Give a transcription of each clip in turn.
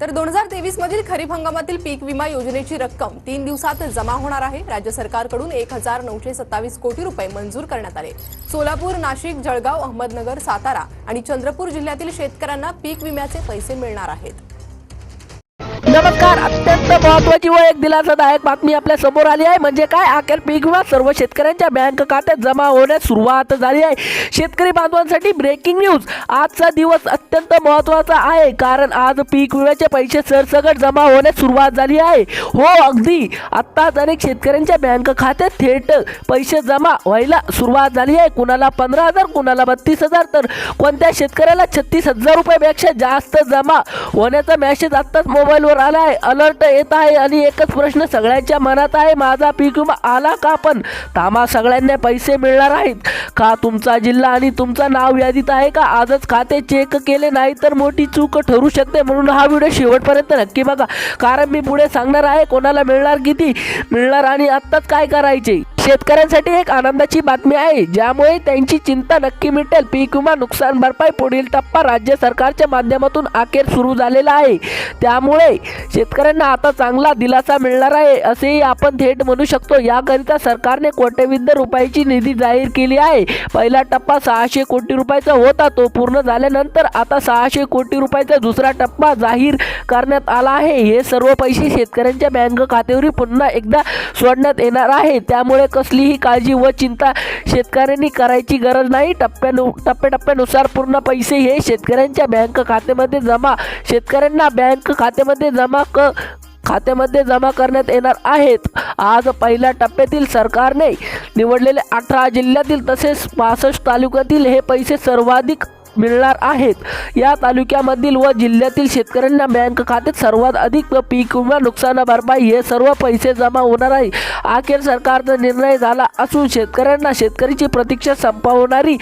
तर दोन हजार तेवीस मधील खरीप हंगामातील पीक विमा योजनेची रक्कम तीन दिवसात जमा होणार आहे. राज्य सरकारकडून एक हजार नऊशे सत्तावीस कोटी रुपये मंजूर करण्यात आले. सोलापूर नाशिक जळगाव अहमदनगर सातारा आणि चंद्रपूर जिल्ह्यातील शेतकऱ्यांना पीक विम्याचे पैसे मिळणार आहेत. नमस्कार. अत्यंत महत्वाची व एक दिलासादायक बातमी आपल्यासमोर आली आहे. म्हणजे काय? अखेर पीक विमा सर्व शेतकऱ्यांच्या बँक खात्यात जमा होण्यास सुरुवात झाली आहे. शेतकरी बांधवांसाठी ब्रेकिंग न्यूज आजचा दिवस अत्यंत महत्त्वाचा आहे. कारण आज पीक विम्याचे पैसे सरसकट जमा होण्यास सुरुवात झाली आहे. हो अगदी. आत्ताच अनेक शेतकऱ्यांच्या बँक खात्यात थेट पैसे जमा व्हायला सुरुवात झाली आहे. कुणाला पंधरा हजार कुणाला बत्तीस हजार तर कोणत्या शेतकऱ्याला छत्तीस हजार रुपयापेक्षा जास्त जमा होण्याचा मेसेज आत्ताच मोबाईलवर आला आहे. अलर्ट येत आहे आणि एकच प्रश्न सगळ्यांच्या मनात आहे माझा पीक विमा आला का पण? थांबा सगळ्यांना पैसे मिळणार आहेत. का तुमचा जिल्हा आणि तुमचा नाव यादीत आहे का? आजच खाते चेक केले नाही तर मोठी चूक ठरू शकते म्हणून हा व्हिडिओ शेवटपर्यंत नक्की बघा. कारण मी पुढे सांगणार आहे कोणाला मिळणार किती? मिळणार आणि आत्ताच काय करायचे? शेतकऱ्यांसाठी एक आनंदाची बातमी आहे ज्यामुळे त्यांची चिंता नक्की मिटेल. पीक विमा नुकसान भरपाई पुढील टप्पा राज्य सरकारच्या माध्यमातून अखेर सुरू झालेला आहे. त्यामुळे शेतकऱ्यांना आता चांगला दिलासा मिळणार आहे असेही आपण थेट म्हणू शकतो. याकरिता सरकारने कोट्यविध रुपयाची निधी जाहीर केली आहे. पहिला टप्पा सहाशे कोटी रुपयाचा होता तो पूर्ण झाल्यानंतर आता सहाशे कोटी रुपयाचा दुसरा टप्पा जाहीर करण्यात आला आहे. हे सर्व पैसे शेतकऱ्यांच्या बँक खात्यावरील पुन्हा एकदा सोडण्यात येणार आहे. त्यामुळे कसलीही काळजी व चिंता शेतकऱ्यांनी करायची गरज नाही. टप्प्यानु टप्प्याटप्प्यानुसार पूर्ण पैसे हे शेतकऱ्यांच्या बँक खात्यामध्ये जमा शेतकऱ्यांना बँक खात्यामध्ये जमा क खात्यामध्ये जमा करण्यात येणार आहेत. आज पहिल्या टप्प्यातील सरकारने निवडलेले अठरा जिल्ह्यातील तसेच पासष्ट तालुक्यातील हे पैसे सर्वाधिक मिळणार आहेत. या तालुक्यामधील व जिल्ह्यातील शेतकऱ्यांना बँक खात्यात सर्वात अधिक पीक विमा नुकसान भरपाई हे सर्व पैसे जमा होणार आहे. अखेर सरकारचा निर्णय झाला असून शेतकऱ्यांना शेतकरीची प्रतीक्षा संपवणारी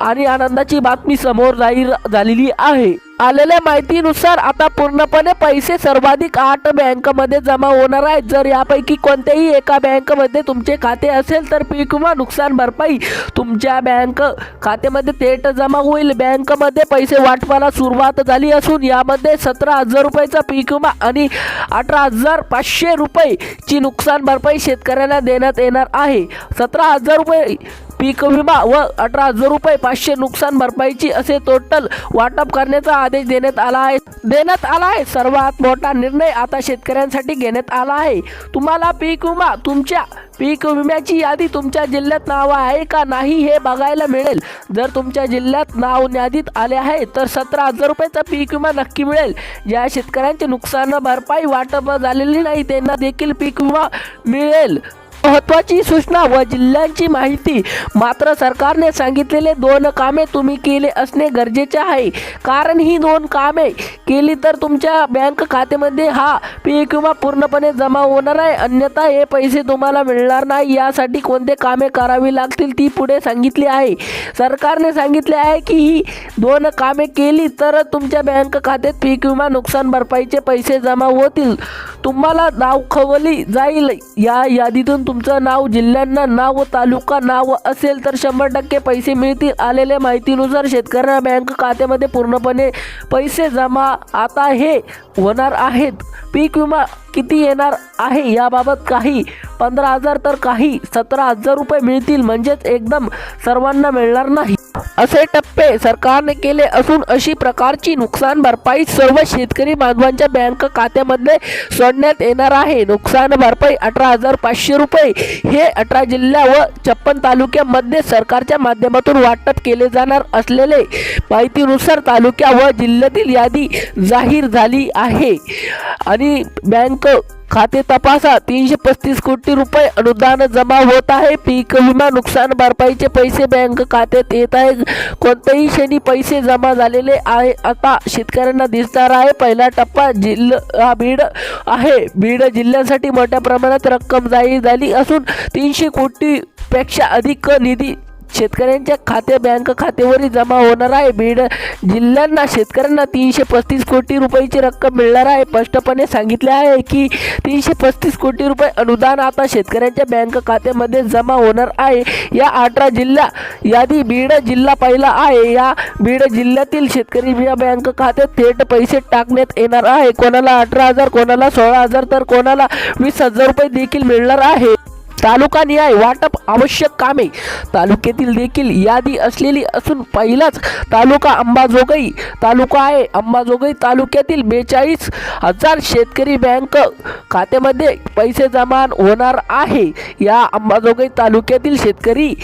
आणि आनंदाची बातमी समोर जाहीर झालेली आहे. आलेल्या माहितीनुसार आता पूर्णपणे पैसे सर्वाधिक आठ बँकमध्ये जमा होणार आहेत. जर यापैकी कोणत्याही एका बँकमध्ये तुमचे खाते असेल तर पीक विमा नुकसान भरपाई तुमच्या बँक खात्यामध्ये थेट जमा होईल. बँकमध्ये पैसे वाटपाला सुरुवात झाली असून यामध्ये सतरा हजार रुपयाचा पीक विमा आणि अठरा हजार पाचशे रुपयेची नुकसान भरपाई शेतकऱ्यांना देण्यात येणार आहे. सतरा हजार रुपये पीक विमा व अठरा हजार रुपये पाचशे नुकसान भरपाईची असे टोटल वाटप करण्याचा आदेश देण्यात आला आहे. देण्यात आला आहे. सर्वात मोठा निर्णय आता शेतकऱ्यांसाठी घेण्यात आला आहे. तुम्हाला पीक विमा तुमच्या पीक विम्याची यादी तुमच्या जिल्ह्यात नाव आहे का नाही हे बघायला मिळेल. जर तुमच्या जिल्ह्यात नाव यादीत आले आहे तर सतरा हजार रुपयाचा पीक विमा नक्की मिळेल. ज्या शेतकऱ्यांचे नुकसान भरपाई वाटप झालेली नाही त्यांना देखील पीक विमा मिळेल. महत्वाची सूचना व जिल्ह्यांची माहिती. मात्र सरकारने सांगितलेले दोन कामे तुम्ही केले असणे गरजेचे आहे. कारण ही दोन कामे केली तर तुमच्या बँक खात्यामध्ये हा पीक विमा पूर्णपणे जमा होणार आहे. अन्यथा हे पैसे तुम्हाला मिळणार नाही. यासाठी कोणते कामे करावी लागतील ती पुढे सांगितली आहे. सरकारने सांगितले आहे की ही दोन कामे केली तर तुमच्या बँक खात्यात पीक विमा नुकसान भरपाईचे पैसे जमा होतील. तुम्हाला दाखवली जाईल. या यादीतून तुमचं नाव जिल्ह्यांना नाव तालुका नाव असेल तर शंभर टक्के पैसे मिळतील. आलेल्या माहितीनुसार शेतकऱ्यांना बँक खात्यामध्ये पूर्णपणे पैसे जमा आता हे होणार आहेत. पीक विमा किती येणार आहे याबाबत काही पंधरा हजार तर काही सतरा हजार रुपये मिळतील. म्हणजेच एकदम सर्वांना मिळणार नाही. असे टप्पे सरकारने केले असून अशी प्रकारची नुकसान भरपाई सर्व शेतकरी बांधवांच्या बँक खात्यामध्ये सोडण्यात येणार आहे. नुकसान भरपाई अठरा हजार पाचशे रुपये हे अठरा जिल्ह्या व छप्पन तालुक्यामध्ये सरकारच्या माध्यमातून वाटप केले जाणार असलेले माहितीनुसार तालुक्या व जिल्ह्यातील यादी जाहीर झाली आहे. आणि बँक खाते तपासा. तीनशे पस्तीस कोटी रुपये अनुदान जमा होत आहे. पीक विमा नुकसान भरपाईचे पैसे बँक खात्यात येत आहे कोणत्याही क्षणी पैसे जमा झालेले आहे. आता शेतकऱ्यांना दिसणार आहे पहिला टप्पा जिल्हा बीड आहे. बीड जिल्ह्यासाठी मोठ्या प्रमाणात रक्कम जाहीर झाली असून तीनशे कोटीपेक्षा अधिक निधी शेतकऱ्यांच्या खाते बँक खात्यावरील जमा होणार आहे. बीड जिल्ह्यांना शेतकऱ्यांना तीनशे पस्तीस कोटी रुपयाची रक्कम मिळणार आहे. स्पष्टपणे सांगितले आहे की तीनशे पस्तीस कोटी रुपये अनुदान आता शेतकऱ्यांच्या बँक खात्यामध्ये जमा होणार आहे. या अठरा जिल्हा यादी बीड जिल्हा पहिला आहे. या बीड जिल्ह्यातील शेतकरी या बँक खात्यात थेट पैसे टाकण्यात येणार आहे. कोणाला अठरा हजार कोणाला सोळा हजार तर कोणाला वीस हजार रुपये देखील मिळणार आहे. तालुका निहाय वाटप आवश्यक कामे. तालुक्यातील देखील यादी असलेली असून पहिलाच तालुका अंबाजोगाई तालुका आहे. अंबाजोगाई तालुक्यातील बेचाळीस हजार शेतकरी बँक खात्यामध्ये पैसे जमा होणार आहे. या अंबाजोगाई तालुक्यातील शेतकरी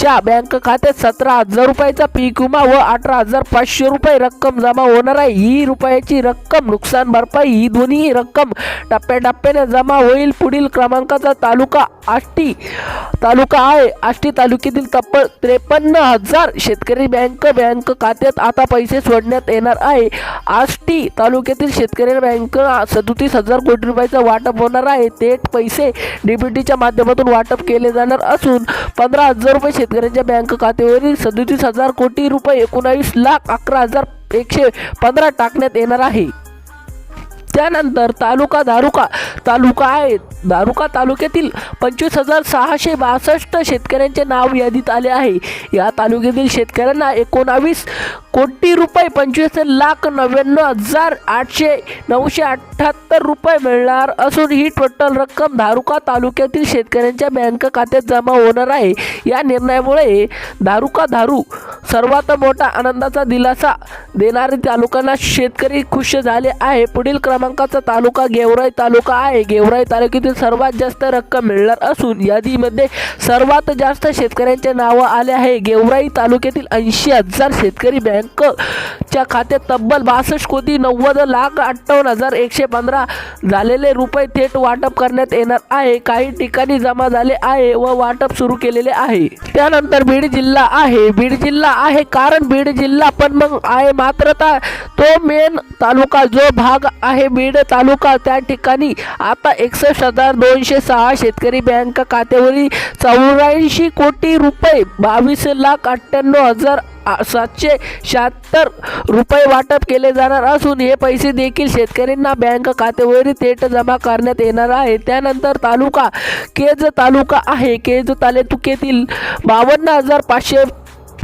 च्या बँक खात्यात सतरा हजार रुपयाचा पीक विमा व अठरा हजार पाचशे रुपये रक्कम जमा होणार आहे. ही रुपयाची रक्कम नुकसान भरपाई ही दोन्ही रक्कम टप्प्याटप्प्याने जमा होईल. पुढील क्रमांकाचा तालुका आष्टी तालुका आहे. आष्टी तालुक्यातील तब्बल त्रेपन्न हजार शेतकरी बँक बँक खात्यात आता पैसे सोडण्यात येणार आहे. आष्टी तालुक्यातील शेतकरी बँक सदोतीस हजार कोटी रुपयाचं वाटप होणार आहे. थेट पैसे डीबीटीच्या माध्यमातून वाटप केले जाणार असून पंधरा हजार रुपये शेतकऱ्यांच्या बँक खात्यावरील सदोतीस हजार कोटी रुपये एकोणावीस लाख अकरा हजार एकशे पंधरा टाकण्यात येणार आहे. त्यानंतर तालुका दारुका तालुका आहे. दारुका तालुक्यातील पंचवीस हजार सहाशे बासष्ट शेतकऱ्यांचे नाव यादीत आले आहे. या तालुक्यातील शेतकऱ्यांना एकोणावीस कोटी रुपये पंचवीस लाख नव्याण्णव हजार आठशे नऊशे अठ्ठ्याहत्तर रुपये मिळणार असून ही टोटल रक्कम दारुका तालुक्यातील शेतकऱ्यांच्या बँक खात्यात जमा होणार आहे. या निर्णयामुळे दारुका दारू सर्वात मोठा आनंदाचा दिलासा देणारे तालुक्यांना शेतकरी खुश झाले आहे. पुढील क्रमांकाचा तालुका गेवराई तालुका आहे. गेवराई तालुक्यातील सर्वात जास्त रक्कम मिळणार असून यादीमध्ये सर्वात जास्त शेतकऱ्यांचे नावं आले आहे. गेवराई तालुक्यातील ऐंशी हजार शेतकरी बँक बँकच्या खात्यात तब्बल बासष्ट कोटी नव्वद लाख अठ्ठावन्न हजार एकशे पंधरा झालेले रुपये थेट वाटप करण्यात येणार आहे. काही ठिकाणी जमा झाले आहे व वाटप सुरू केलेले आहे. त्यानंतर बीड जिल्हा आहे. बीड जिल्हा आहे कारण बीड जिल्हा पण मग आहे. मात्र तो मेन तालुका जो भाग आहे बीड तालुका त्या ठिकाणी आता एकसष्ट हजार दोनशे सहा शेतकरी बँक खात्यावरील चौऱ्याऐंशी कोटी रुपये बावीस लाख अठ्ठ्याण्णव हजार सातशे शहात्तर रुपये वाटप केले जाणार असून हे पैसे देखील शेतकऱ्यांना बँक खात्यावर थेट जमा करण्यात येणार आहे. त्यानंतर तालुका केज तालुका आहे. केज तालुक्यातील बावन्न हजार पाचशे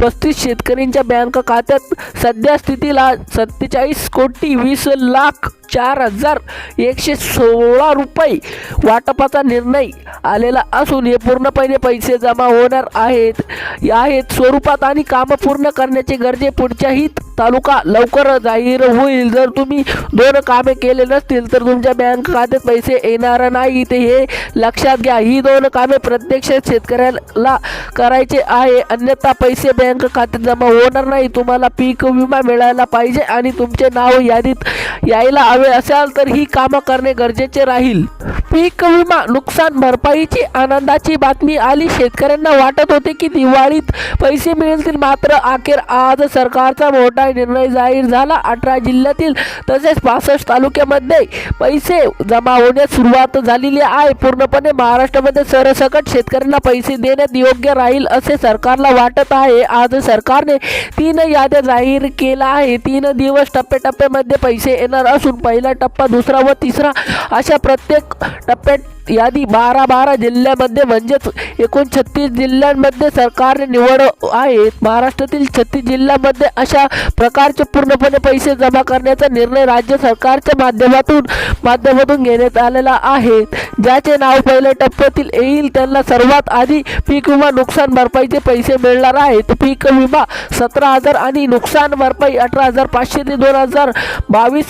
पस्तीस शेतकऱ्यांच्या बँक खात्यात सध्या स्थितीला सत्तेचाळीस कोटी वीस लाख चार हजार एकशे सोळा रुपये वाटपाचा निर्णय आलेला असून हे पूर्णपणे पैसे जमा होणार आहेत. या आहेत स्वरूपात आणि कामं पूर्ण करण्याचे गरजे पुढच्याही तालुका लवकर जाहीर होईल. जर तुम्ही दोन कामे केले नसतील तर तुमच्या बँक खात्यात पैसे येणार नाही ते हे लक्षात घ्या. ही दोन कामे प्रत्यक्ष शेतकऱ्याला करायचे आहे. अन्यथा पैसे बँक खात्यात जमा होणार नाही. तुम्हाला पीक विमा मिळायला पाहिजे आणि तुमचे नाव यादीत यायला हवे असाल तर ही कामं करणे गरजेचे राहील. पीक विमा नुकसान भरपाईची आनंदाची बातमी आली. शेतकऱ्यांना वाटत होते की दिवाळीत पैसे मिळतील. मात्र अखेर आज सरकारचा मोठा निर्णय जाहीर झाला. अठरा जिल्ह्यातील तसेच पासष्ट तालुक्यामध्ये पैसे जमा होण्यास सुरुवात झालेली आहे. पूर्णपणे महाराष्ट्रामध्ये सरसकट शेतकऱ्यांना पैसे देण्यात योग्य राहील असे सरकारला वाटत आहे. आज सरकारने तीन याद्या जाहीर केला आहे तीन दिवस टप्प्याटप्प्यामध्ये पैसे येणार असून पहिला टप्पा दुसरा व तिसरा अशा प्रत्येक टप्प्यात यादी बारा बारा जिल्ह्यामध्ये म्हणजेच एकूण छत्तीस जिल्ह्यांमध्ये सरकारने निवड आहे. महाराष्ट्रातील छत्तीस जिल्ह्यामध्ये अशा प्रकारचे पूर्णपणे पैसे जमा करण्याचा निर्णय राज्य सरकारच्या माध्यमातून माध्यमातून घेण्यात आलेला आहे. ज्याचे नाव पहिल्या टप्प्यातील येईल त्यांना सर्वात आधी पीक विमा नुकसान भरपाईचे पैसे मिळणार आहेत. पीक विमा सतरा हजार आणि नुकसान भरपाई अठरा हजार पाचशे ते दोन हजार बावीस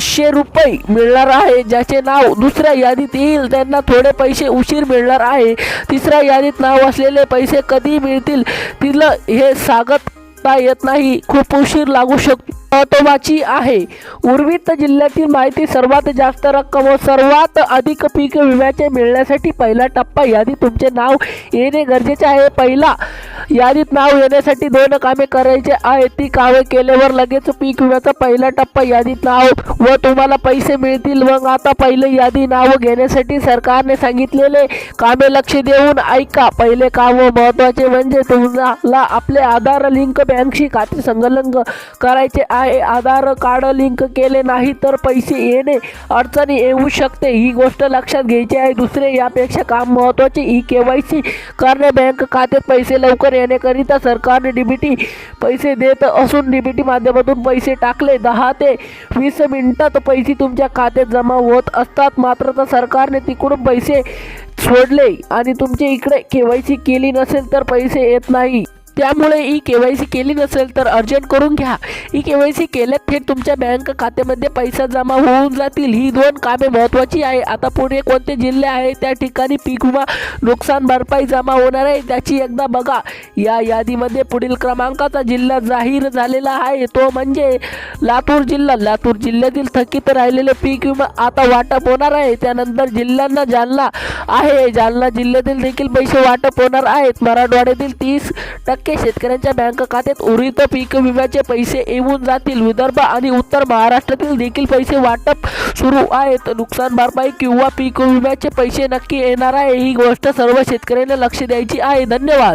शे रुपये मिळणार आहे ज्याचे नाव दुसऱ्या यादीत येईल. त्यांना थोडे पैसे उशीर मिळणार आहे. तिसऱ्या यादीत नाव असलेले पैसे कधी मिळतील. तिला हे सांगता येत नाही. खूप उशीर लागू शकतो. महत्त्वाची आहे. उर्वित जिल्ह्यातील माहिती सर्वात जास्त रक्कम व सर्वात अधिक पीक विम्याचे मिळण्यासाठी पहिला टप्पा यादीत तुमचे नाव येणे गरजेचे आहे. पहिला यादीत नाव येण्यासाठी दोन कामे करायचे आहे ती कामे केल्यावर लगेच पीक विम्याचा पहिला टप्पा यादीत नाव व तुम्हाला पैसे मिळतील. मग आता पहिले यादी नाव घेण्यासाठी सरकारने सांगितलेले कामे लक्ष देऊन ऐका. पहिले काम महत्त्वाचे म्हणजे तुम्हाला आपले आधार लिंक बँकशी खाते संलग्न करायचे आहे. आधार कार्ड लिंक केले नाही तर पैसे येणे अडचणी येऊ शकते. ही गोष्ट लक्षात घ्यायची आहे. दुसरे यापेक्षा काम महत्त्वाचे ई के वाय सी करणे बँक खात्यात पैसे लवकर येण्याकरिता सरकारने डीबीटी पैसे देत असून डीबीटी माध्यमातून पैसे टाकले. दहा ते वीस मिनिटात पैसे तुमच्या खात्यात जमा होत असतात. मात्र तर सरकारने तिकडून पैसे सोडले आणि तुमच्या इकडे के वाय सी केली नसेल तर पैसे येत नाही. त्यामुळे ई के वाय सी केली नसेल तर अर्जंट करून घ्या. ई के वाय सी केल्यात थेट तुमच्या बँक खात्यामध्ये पैसा जमा होऊन जातील. ही दोन कामे महत्त्वाची आहे. आता पुढे कोणते जिल्हे आहे? त्या ठिकाणी पीक विमा नुकसान भरपाई जमा होणार आहे. त्याची एकदा बघा. या यादीमध्ये पुढील क्रमांकाचा जिल्हा जाहीर झालेला आहे. तो म्हणजे लातूर जिल्हा. लातूर जिल्ह्यातील थकीत राहिलेले पीक विमा आता वाटप होणार आहे. त्यानंतर जिल्ह्यांना जालना आहे. जालना जिल्ह्यातील देखील पैसे वाटप होणार आहेत. मराठवाड्यातील तीस टक्के टक्के शेतकऱ्यांच्या बँक खात्यात उर्वरित पीक विम्याचे पैसे येऊन जातील. विदर्भ आणि उत्तर महाराष्ट्रातील देखील पैसे वाटप सुरू आहेत. नुकसान भरपाई किंवा पीक विम्याचे पैसे नक्की येणार आहे ही गोष्ट सर्व शेतकऱ्यांना लक्ष द्यायची आहे. धन्यवाद.